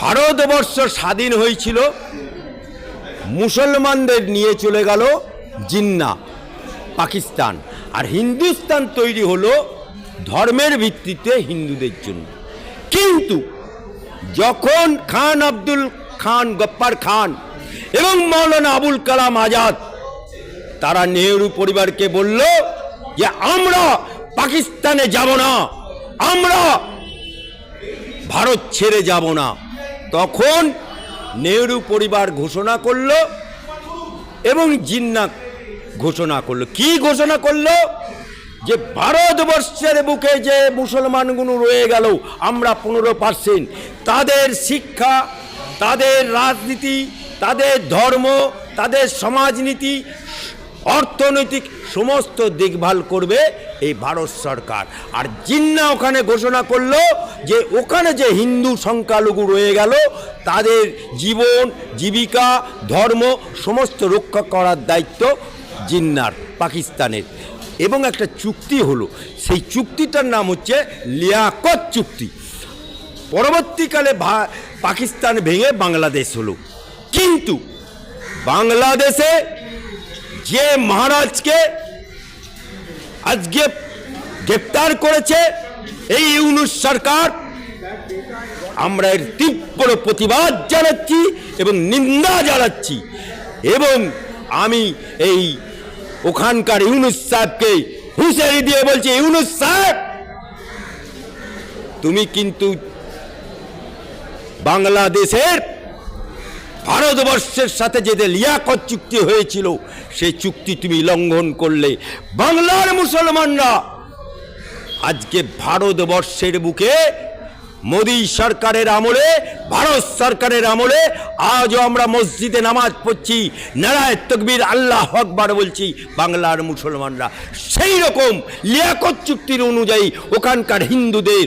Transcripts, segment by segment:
ভারতবর্ষ স্বাধীন হয়েছিল, মুসলমানদের নিয়ে চলে গেল জিন্না, পাকিস্তান। আর হিন্দুস্তান তৈরি হলো ধর্মের ভিত্তিতে হিন্দুদের জন্য। কিন্তু যখন খান আব্দুল খান, গপ্পার খান এবং মৌলানা আবুল কালাম আজাদ, তারা নেহরু পরিবারকে বলল যে, আমরা পাকিস্তানে যাব না, আমরা ভারত ছেড়ে যাব না। তখন নেহরু পরিবার ঘোষণা করল এবং জিন্না ঘোষণা করল। কি ঘোষণা করল? যে ভারতবর্ষের বুকে যে মুসলমানগুলো রয়ে গেল, আমরা পনেরো পার্সেন্ট। তাদের শিক্ষা, তাদের রাজনীতি, তাদের ধর্ম, তাদের সমাজনীতি অর্থনৈতিক সমস্ত দেখভাল করবে এই ভারত সরকার। আর জিন্না ওখানে ঘোষণা করল যে ওখানে যে হিন্দু সংখ্যালঘু রয়ে গেল, তাদের জীবন, জীবিকা, ধর্ম সমস্ত রক্ষা করার দায়িত্ব জিন্নার, পাকিস্তানের। এবং একটা চুক্তি হলো, সেই চুক্তিটার নাম হচ্ছে লিয়াকত চুক্তি। পরবর্তীকালে পাকিস্তান ভেঙে বাংলাদেশ হলো। কিন্তু বাংলাদেশে যে মহারাজকে আজকে গ্রেপ্তার করেছে এই ইউনুস সরকার, আমরা এর তীব্র প্রতিবাদ জানাচ্ছি এবং নিন্দা জানাচ্ছি। এবং আমি এই ওখানকার ইউনুস সাহেবকে হুঁশিয়ারি দিয়ে বলছি, ইউনুস সাহেব, তুমি কিন্তু বাংলাদেশের ভারতবর্ষের সাথে যে লিয়াকত চুক্তি হয়েছিল, সেই চুক্তি তুমি লঙ্ঘন করলে। বাংলার মুসলমানরা আজকে ভারতবর্ষের বুকে, মোদী সরকারের আমলে, ভারত সরকারের আমলে, আজও আমরা মসজিদে নামাজ পড়ছি, নারায় তকবীর আল্লাহ আকবার বলছি, বাংলার মুসলমানরা। সেই রকম লিয়াকত চুক্তির অনুযায়ী ওখানকার হিন্দুদের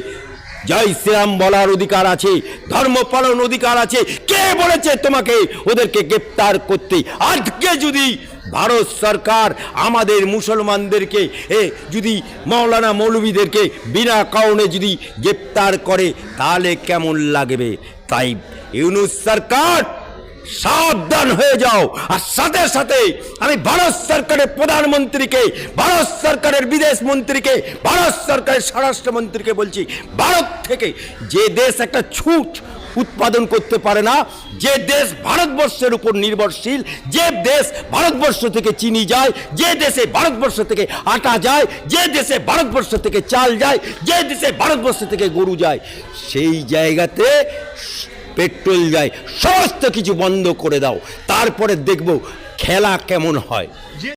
জয় শ্রীরাম বলার অধিকার আছে, ধর্ম পালন অধিকার আছে। কে বলেছে তোমাকে ওদেরকে গ্রেপ্তার করতে? আজকে যদি ভারত সরকার আমাদের মুসলমানদেরকে, এ যদি মৌলানা মৌলবীদেরকে বিনা কারণে যদি গ্রেপ্তার করে, তাহলে কেমন লাগবে? তাই ইউনুস সরকার সাবধান হয়ে যাও। আর সাথে সাথে আমি ভারত সরকারের প্রধানমন্ত্রীকে, ভারত সরকারের বিদেশ মন্ত্রীকে, ভারত সরকারের স্বরাষ্ট্রমন্ত্রীকে বলছি, ভারত থেকে যে দেশ একটা ছুট উৎপাদন করতে পারে না, যে দেশ ভারতবর্ষের উপর নির্ভরশীল, যে দেশ ভারতবর্ষ থেকে চিনি যায়, যে দেশে ভারতবর্ষ থেকে আটা যায়, যে দেশে ভারতবর্ষ থেকে চাল যায়, যে দেশে ভারতবর্ষ থেকে গরু যায়, সেই জায়গাতে পেট্রোল যায় সমস্ত কিছু বন্ধ করে দাও। তারপরে দেখব খেলা কেমন হয়।